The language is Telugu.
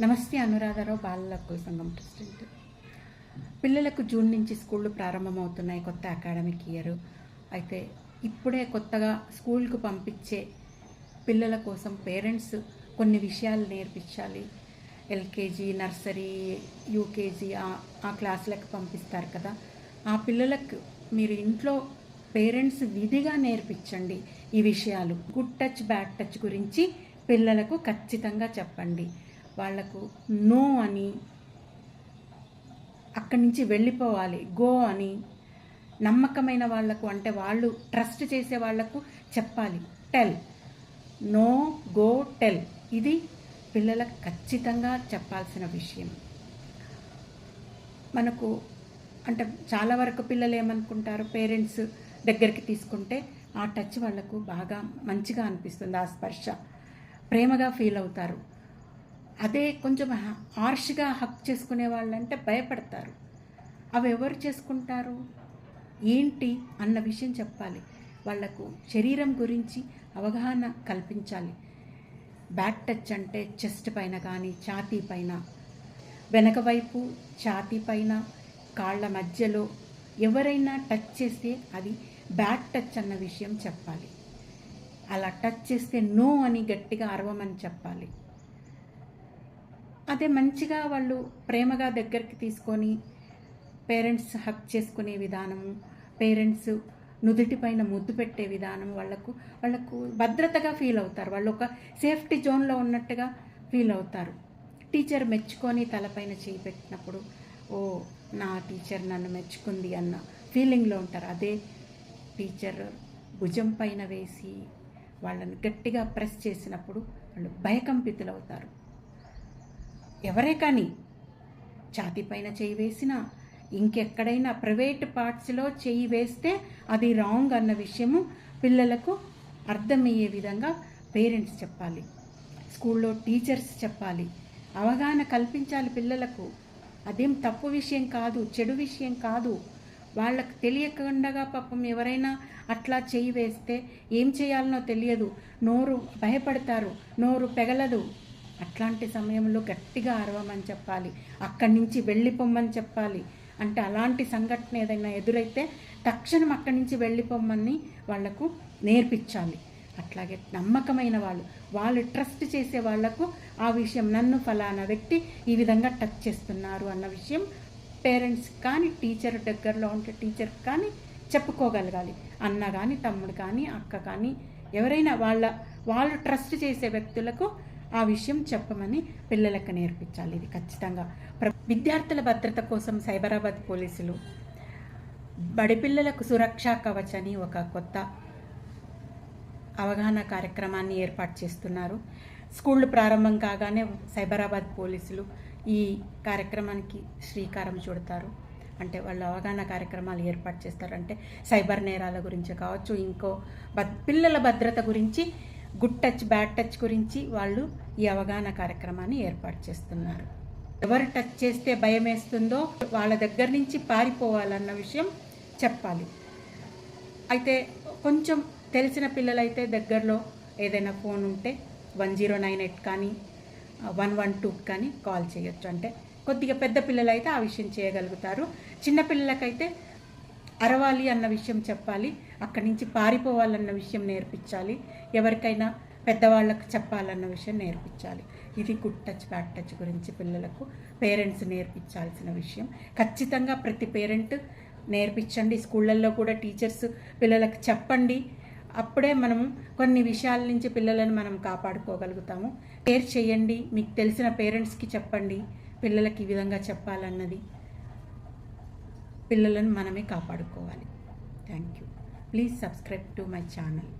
నమస్తే అనురాధారావు బాలల హక్కుల సంఘం ప్రెసిడెంట్. పిల్లలకు జూన్ నుంచి స్కూళ్ళు ప్రారంభమవుతున్నాయి కొత్త అకాడమిక్ ఇయర్. అయితే ఇప్పుడే కొత్తగా స్కూల్కు పంపించే పిల్లల కోసం పేరెంట్స్ కొన్ని విషయాలు నేర్పించాలి. ఎల్కేజీ నర్సరీ యూకేజీ ఆ- ఆ క్లాసులకు పంపిస్తారు కదా. ఆ పిల్లలకు మీరు ఇంట్లో పేరెంట్స్ విధిగా నేర్పించండి ఈ విషయాలు. గుడ్ టచ్ బ్యాడ్ టచ్ గురించి పిల్లలకు ఖచ్చితంగా చెప్పండి. వాళ్ళకు నో అని అక్కడి నుంచి వెళ్ళిపోవాలి గో అని నమ్మకమైన వాళ్ళకు అంటే వాళ్ళు ట్రస్ట్ చేసే వాళ్ళకు చెప్పాలి. టెల్. No go tell. ఇది పిల్లలకు ఖచ్చితంగా చెప్పాల్సిన విషయం. మనకు అంటే చాలా వరకు పిల్లలు ఏమనుకుంటారు? పేరెంట్స్ దగ్గరికి తీసుకుంటే ఆ టచ్ వాళ్ళకు బాగా మంచిగా అనిపిస్తుంది ఆ స్పర్శ. ప్రేమగా ఫీల్ అవుతారు. అదే కొంచెం హార్ష్గా హక్ చేసుకునే వాళ్ళంటే భయపడతారు. అవి ఎవరు చేసుకుంటారు? ఏంటి అన్న విషయం చెప్పాలి. వాళ్ళకు శరీరం గురించి అవగాహన కల్పించాలి. బ్యాక్ టచ్ అంటే చెస్ట్ పైన కానీ ఛాతీ పైన. వెనక వైపు ఛాతీ పైన కాళ్ళ మధ్యలో ఎవరైనా టచ్ చేస్తే అది బ్యాక్ టచ్ అన్న విషయం చెప్పాలి. అలా టచ్ చేస్తే నో అని గట్టిగా అరవమని చెప్పాలి. అదే మంచిగా వాళ్ళు ప్రేమగా దగ్గరికి తీసుకొని పేరెంట్స్ హక్ చేసుకునే విధానము పేరెంట్స్ నుదుటి పైన ముద్దు పెట్టే విధానం వాళ్ళకు వాళ్ళకు భద్రతగా ఫీల్ అవుతారు. వాళ్ళు ఒక సేఫ్టీ జోన్లో ఉన్నట్టుగా ఫీల్ అవుతారు. టీచర్ మెచ్చుకొని తలపైన చేయి పెట్టినప్పుడు ఓ నా టీచర్ నన్ను మెచ్చుకుంది అన్న ఫీలింగ్లో ఉంటారు. అదే టీచర్ భుజం పైన వేసి వాళ్ళని గట్టిగా ప్రెస్ చేసినప్పుడు వాళ్ళు భయకంపితులవుతారు. ఎవరే కానీ ఛాతీపైన చేయి వేసినా ఇంకెక్కడైనా ప్రైవేట్ పార్ట్స్లో చేయి వేస్తే అది రాంగ్ అన్న విషయము పిల్లలకు అర్థమయ్యే విధంగా పేరెంట్స్ చెప్పాలి. స్కూల్లో టీచర్స్ చెప్పాలి. అవగాహన కల్పించాలి పిల్లలకు. అదేం తప్పు విషయం కాదు చెడు విషయం కాదు. వాళ్ళకు తెలియకుండా పాపం ఎవరైనా అట్లా చేయి వేస్తే ఏం చేయాలనో తెలియదు. నోరు భయపడతారు నోరు పెగలదు. అట్లాంటి సమయంలో గట్టిగా అరవమని చెప్పాలి. అక్కడి నుంచి వెళ్ళిపోమ్మని చెప్పాలి. అంటే అలాంటి సంఘటన ఏదైనా ఎదురైతే తక్షణం అక్కడి నుంచి వెళ్ళిపోమ్మని వాళ్ళకు నేర్పించాలి. అట్లాగే నమ్మకమైన వాళ్ళు వాళ్ళు ట్రస్ట్ చేసే వాళ్ళకు ఆ విషయం నన్ను ఫలానా వ్యక్తి ఈ విధంగా టచ్ చేస్తున్నారు అన్న విషయం పేరెంట్స్ కానీ టీచర్ దగ్గరలో ఉంటే టీచర్ కానీ చెప్పుకోగలగాలి. అన్న కానీ తమ్ముడు కానీ అక్క కానీ ఎవరైనా వాళ్ళ వాళ్ళు ట్రస్ట్ చేసే వ్యక్తులకు ఆ విషయం చెప్పమని పిల్లలకు నేర్పించాలి ఇది ఖచ్చితంగా. విద్యార్థుల భద్రత కోసం సైబరాబాద్ పోలీసులు బడిపిల్లలకు సురక్షా కవచ్ అని ఒక కొత్త అవగాహన కార్యక్రమాన్ని ఏర్పాటు చేస్తున్నారు. స్కూళ్ళు ప్రారంభం కాగానే సైబరాబాద్ పోలీసులు ఈ కార్యక్రమానికి శ్రీకారం చుడతారు. అంటే వాళ్ళు అవగాహన కార్యక్రమాలు ఏర్పాటు చేస్తారు అంటే సైబర్ నేరాల గురించి కావచ్చు ఇంకో బ పిల్లల భద్రత గురించి గుడ్ టచ్ బ్యాడ్ టచ్ గురించి వాళ్ళు ఈ అవగాహన కార్యక్రమాన్ని ఏర్పాటు చేస్తున్నారు. ఎవరు టచ్ చేస్తే భయం వేస్తుందో వాళ్ళ దగ్గర నుంచి పారిపోవాలన్న విషయం చెప్పాలి. అయితే కొంచెం తెలిసిన పిల్లలైతే దగ్గరలో ఏదైనా ఫోన్ ఉంటే వన్ జీరో నైన్ ఎయిట్ కానీ వన్ వన్ టూ కానీ కాల్ చేయొచ్చు. అంటే కొద్దిగా పెద్ద పిల్లలైతే ఆ విషయం చేయగలుగుతారు. చిన్నపిల్లలకైతే అరవాలి అన్న విషయం చెప్పాలి అక్కడి నుంచి పారిపోవాలన్న విషయం నేర్పించాలి ఎవరికైనా పెద్దవాళ్ళకు చెప్పాలన్న విషయం నేర్పించాలి. ఇది గుడ్ టచ్ బ్యాడ్ టచ్ గురించి పిల్లలకు పేరెంట్స్ నేర్పించాల్సిన విషయం. ఖచ్చితంగా ప్రతి పేరెంట్ నేర్పించండి. స్కూళ్ళల్లో కూడా టీచర్స్ పిల్లలకు చెప్పండి. అప్పుడే మనం కొన్ని విషయాల నుంచి పిల్లలను మనం కాపాడుకోగలుగుతాము. కేర్ చేయండి. మీకు తెలిసిన పేరెంట్స్కి చెప్పండి. పిల్లలకి ఈ విధంగా చెప్పాలన్నది. పిల్లలను మనమే కాపాడుకోవాలి. Thank you please subscribe to my channel